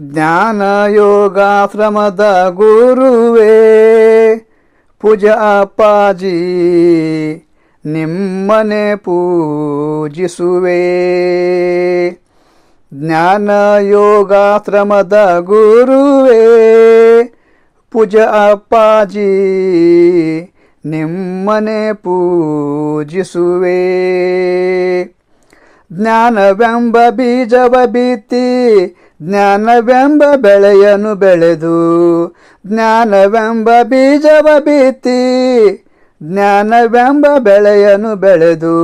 ಜ್ಞಾನ ಯೋಗಾಶ್ರಮದ ಗುರುವೇ, ಪೂಜ ಅಪ್ಪಾಜಿ, ನಿಮ್ಮನೆ ಪೂಜಿಸುವೆ. ಜ್ಞಾನ ಯೋಗಾಶ್ರಮದ ಗುರುವೇ, ಪೂಜ ಅಪ್ಪಾಜಿ, ನಿಮ್ಮನೆ ಪೂಜಿಸುವೆ. ಜ್ಞಾನವೆಂಬ ಬೀಜವ ಬಿತ್ತಿ ಜ್ಞಾನವೆಂಬ ಬೆಳೆಯನ್ನು ಬೆಳೆದು, ಜ್ಞಾನವೆಂಬ ಬೀಜವ ಬಿತ್ತಿ ಜ್ಞಾನವೆಂಬ ಬೆಳೆಯನ್ನು ಬೆಳೆದು,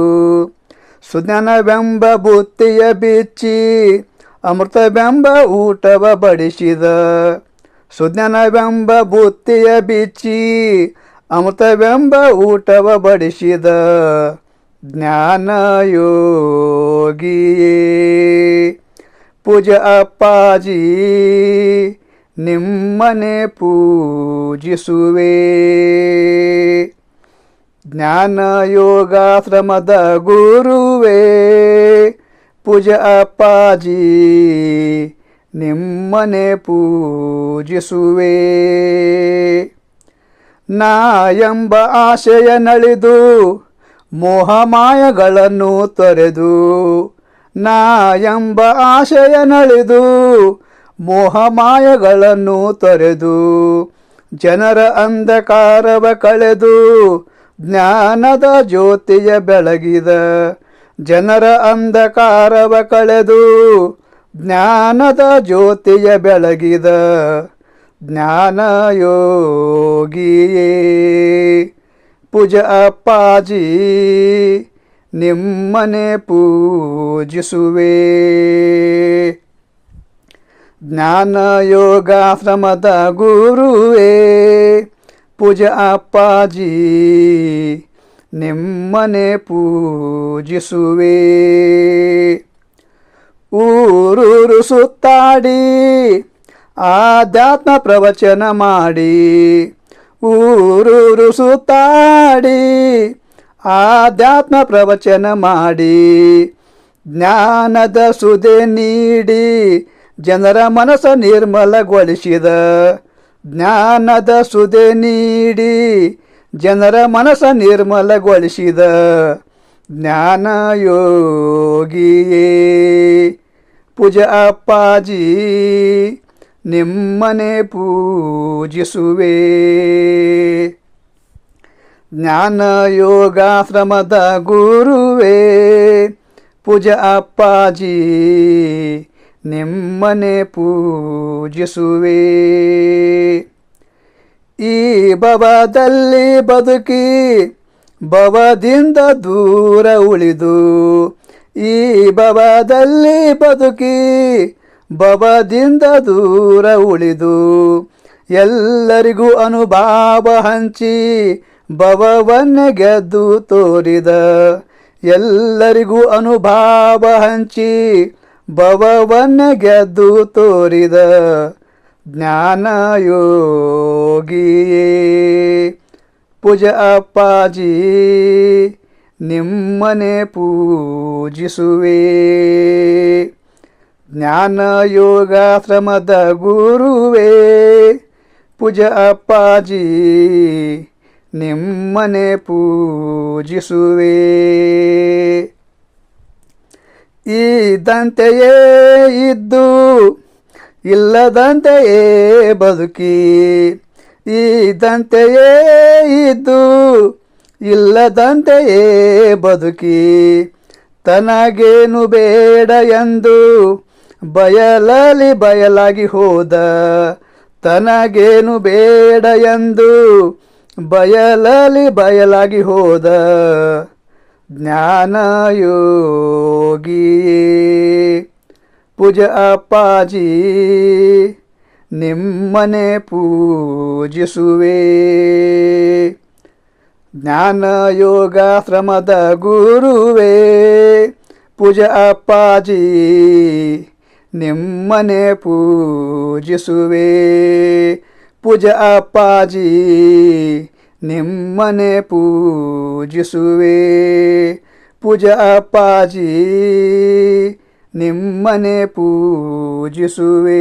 ಸುಜ್ಞಾನವೆಂಬ ಬುತ್ತಿಯ ಬಿಚ್ಚಿ ಅಮೃತವೆಂಬ ಊಟವ ಬಡಿಸಿದ, ಸುಜ್ಞಾನವೆಂಬ ಬುತ್ತಿಯ ಬಿಚ್ಚಿ ಅಮೃತವೆಂಬ ಊಟವ ಬಡಿಸಿದ ಜ್ಞಾನ ಯೋಗಿಯೇ ಪೂಜ ಅಪ್ಪಾಜಿ, ನಿಮ್ಮನೆ ಪೂಜಿಸುವೆ. ಜ್ಞಾನ ಯೋಗಾಶ್ರಮದ ಗುರುವೇ ಪೂಜ ಅಪ್ಪಾಜಿ, ನಿಮ್ಮನೆ ಪೂಜಿಸುವೆ. ನಾ ಎಂಬ ಆಶಯ ನಳಿದು ಮೋಹಮಾಯಗಳನ್ನು ತೊರೆದು ನಾ ಎಂಬ ಆಶಯ ನಳಿದು ಮೋಹಮಾಯಗಳನ್ನು ತೊರೆದು ಜನರ ಅಂಧಕಾರವ ಕಳೆದು ಜ್ಞಾನದ ಜ್ಯೋತಿಯ ಬೆಳಗಿದ ಜನರ ಅಂಧಕಾರವ ಕಳೆದು ಜ್ಞಾನದ ಜ್ಯೋತಿಯ ಬೆಳಗಿದ ಜ್ಞಾನ ಯೋಗಿಯೇ ಪೂಜ ಅಪ್ಪಾಜಿ. ನಿಮ್ಮನೆ ಪೂಜಿಸುವೆ. ಜ್ಞಾನ ಯೋಗಾಶ್ರಮದ ಗುರುವೇ, ಪೂಜ ಅಪ್ಪಾಜಿ, ನಿಮ್ಮನೆ ಪೂಜಿಸುವೆ. ಊರೂರು ಸುತ್ತಾಡಿ, ಆಧ್ಯಾತ್ಮ ಪ್ರವಚನ ಮಾಡಿ, ಊರೂರು ಸುತ್ತಾಡಿ ಆಧ್ಯಾತ್ಮ ಪ್ರವಚನ ಮಾಡಿ, ಜ್ಞಾನದ ಸುದೆ ನೀಡಿ, ಜನರ ಮನಸ್ಸ ನಿರ್ಮಲಗೊಳಿಸಿದ, ಜ್ಞಾನದ ಸುದೆ ನೀಡಿ, ಜನರ ಮನಸ್ಸ ನಿರ್ಮಲಗೊಳಿಸಿದ, ಜ್ಞಾನ ಯೋಗಿಯೇ. ಪೂಜ ಅಪ್ಪಾಜಿ, ನಿಮ್ಮನೆ ಪೂಜಿಸುವೆ. ಜ್ಞಾನ ಯೋಗಾಶ್ರಮದ ಗುರುವೇ ಪೂಜ ಅಪ್ಪಾಜಿ, ನಿಮ್ಮನೆ ಪೂಜಿಸುವೆ. ಈ ಭವದಲ್ಲಿ ಬದುಕಿ, ಭವದಿಂದ ದೂರ ಉಳಿದು, ಈ ಭವದಲ್ಲಿ ಬದುಕಿ, ಭವದಿಂದ ದೂರ ಉಳಿದು, ಎಲ್ಲರಿಗೂ ಅನುಭಾವ ಹಂಚಿ ಭವವನ್ನೇ ಗೆದ್ದು ತೋರಿದ ಎಲ್ಲರಿಗೂ ಅನುಭಾವ ಹಂಚಿ ಭವವನ್ನೇ ಗೆದ್ದು ತೋರಿದ ಜ್ಞಾನ ಯೋಗಿಯೇ ಪೂಜ ಅಪ್ಪಾಜಿ, ನಿಮ್ಮನೆ ಪೂಜಿಸುವೆ. ಜ್ಞಾನ ಯೋಗಾಶ್ರಮದ ಗುರುವೇ ಪೂಜ ಅಪ್ಪಾಜಿ ನಿಮ್ಮನೆ ಪೂಜಿಸುವೆ. ಇದ್ದಂತೆಯೇ ಇದ್ದು, ಇಲ್ಲದಂತೆಯೇ ಬದುಕಿ. ಇದ್ದಂತೆಯೇ ಇದ್ದು, ಇಲ್ಲದಂತೆಯೇ ಬದುಕಿ. ತನಗೇನು ಬೇಡ ಎಂದು ಬಯಲಲಿ ಬಯಲಾಗಿ ಹೋದ, ತನಗೇನು ಬೇಡ ಎಂದು ಬಯಲಲ್ಲಿ ಬಯಲಾಗಿ ಹೋದ ಜ್ಞಾನ ಯೋಗಿ ಪೂಜ ಅಪ್ಪಾಜಿ, ನಿಮ್ಮನೆ ಪೂಜಿಸುವೆ. ಜ್ಞಾನ ಯೋಗಾಶ್ರಮದ ಗುರುವೇ ಪೂಜ ಅಪ್ಪಾಜಿ, ನಿಮ್ಮನೆ ಪೂಜಿಸುವೆ. ಪೂಜ ಅಪ್ಪಾಜಿ ನಿಮ್ಮನೆ ಪೂಜಿಸುವೆ. ಪೂಜ ಅಪ್ಪಾಜಿ ನಿಮ್ಮನೆ ಪೂಜಿಸುವೆ.